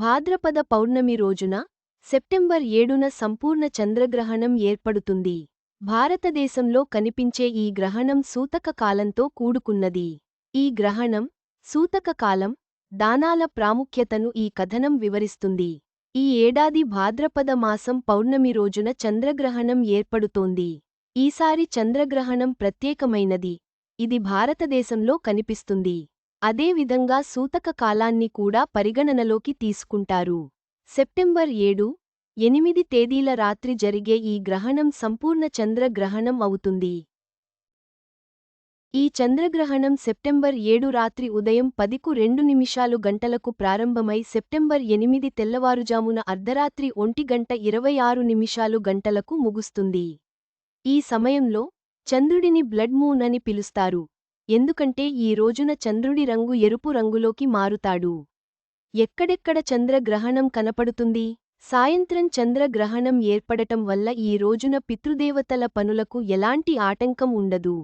భాద్రపద పౌర్ణమి రోజున సెప్టెంబర్ ఏడున సంపూర్ణ చంద్రగ్రహణం ఏర్పడుతుంది. భారతదేశంలో కనిపించే ఈ గ్రహణం సూతక కాలంతో కూడుకున్నది. ఈ గ్రహణం సూతక కాలం దానాల ప్రాముఖ్యతను ఈ కథనం వివరిస్తుంది. ఈ ఏడాది భాద్రపద మాసం పౌర్ణమి రోజున చంద్రగ్రహణం ఏర్పడుతోంది. ఈసారి చంద్రగ్రహణం ప్రత్యేకమైనది. ఇది భారతదేశంలో కనిపిస్తుంది. అదేవిధంగా సూతక కాలాన్ని కూడా పరిగణనలోకి తీసుకుంటారు. సెప్టెంబర్ ఏడు ఎనిమిది తేదీల రాత్రి జరిగే ఈ గ్రహణం సంపూర్ణ చంద్రగ్రహణం అవుతుంది. ఈ చంద్రగ్రహణం సెప్టెంబర్ ఏడు రాత్రి ఉదయం పదికు రెండు నిమిషాలు గంటలకు ప్రారంభమై సెప్టెంబర్ ఎనిమిది తెల్లవారుజామున అర్ధరాత్రి ఒంటి గంట ఇరవై ఆరు నిమిషాలు గంటలకు ముగుస్తుంది. ఈ సమయంలో చంద్రుడిని బ్లడ్ మూన్ అని పిలుస్తారు. ఎందుకంటే ఈ రోజున చంద్రుడి రంగు ఎరుపు రంగులోకి మారుతాడు. ఎక్కడెక్కడ చంద్రగ్రహణం కనపడుతుంది? సాయంత్రం చంద్రగ్రహణం ఏర్పడటం వల్ల ఈ రోజున పితృదేవతల పనులకు ఎలాంటి ఆటంకం ఉండదు.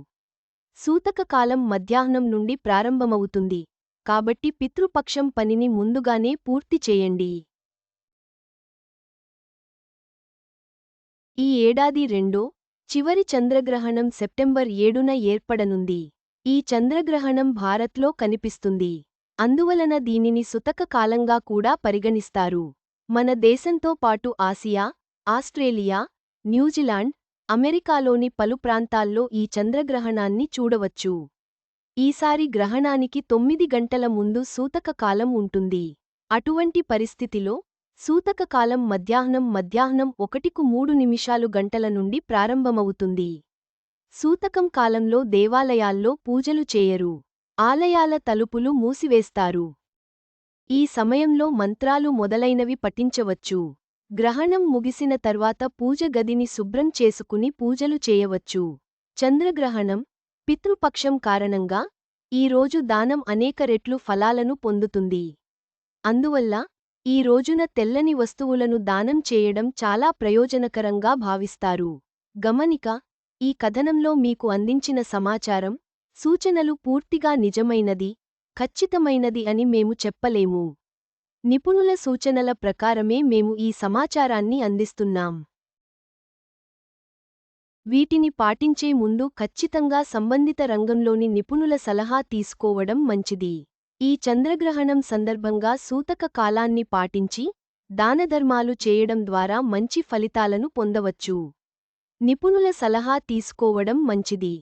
సూతక కాలం మధ్యాహ్నం నుండి ప్రారంభమవుతుంది. కాబట్టి పితృపక్షం పనిని ముందుగానే పూర్తి చేయండి. ఈ ఏడాది రెండో చివరి చంద్రగ్రహణం సెప్టెంబర్ ఏడున ఏర్పడనుంది. ఈ చంద్రగ్రహణం భారత్లో కనిపిస్తుంది. అందువలన దీనిని సుతక కాలంగా కూడా పరిగణిస్తారు. మన దేశంతో పాటు ఆసియా ఆస్ట్రేలియా న్యూజిలాండ్ అమెరికాలోని పలు ప్రాంతాల్లో ఈ చంద్రగ్రహణాన్ని చూడవచ్చు. ఈసారి గ్రహణానికి తొమ్మిది గంటల ముందు సూతక కాలం ఉంటుంది. అటువంటి పరిస్థితిలో సూతక కాలం మధ్యాహ్నం మధ్యాహ్నం ఒకటికు మూడు నిమిషాలు గంటల నుండి ప్రారంభమవుతుంది. సూతకం కాలంలో దేవాలయాల్లో పూజలు చేయరు. ఆలయాల తలుపులు మూసివేస్తారు. ఈ సమయంలో మంత్రాలు మొదలైనవి పఠించవచ్చు. గ్రహణం ముగిసిన తర్వాత పూజ గదిని శుభ్రం చేసుకుని పూజలు చేయవచ్చు. చంద్రగ్రహణం పితృపక్షం కారణంగా ఈ రోజు దానం అనేక రెట్లు ఫలాలను పొందుతుంది. అందువల్ల ఈ రోజున తెల్లని వస్తువులను దానం చేయడం చాలా ప్రయోజనకరంగా భావిస్తారు. గమనిక ఈ కథనంలో మీకు అందించిన సమాచారం సూచనలు పూర్తిగా నిజమైనది ఖచ్చితమైనది అని మేము చెప్పలేము. నిపుణుల సూచనల ప్రకారమే మేము ఈ సమాచారాన్ని అందిస్తున్నాం. వీటిని పాటించే ముందు ఖచ్చితంగా సంబంధిత రంగంలోని నిపుణుల సలహా తీసుకోవడం మంచిది. ఈ చంద్రగ్రహణం సందర్భంగా సూతక కాలాన్ని పాటించి దానధర్మాలు చేయడం ద్వారా మంచి ఫలితాలను పొందవచ్చు. నిపుణుల సలహా తీసుకోవడం మంచిది.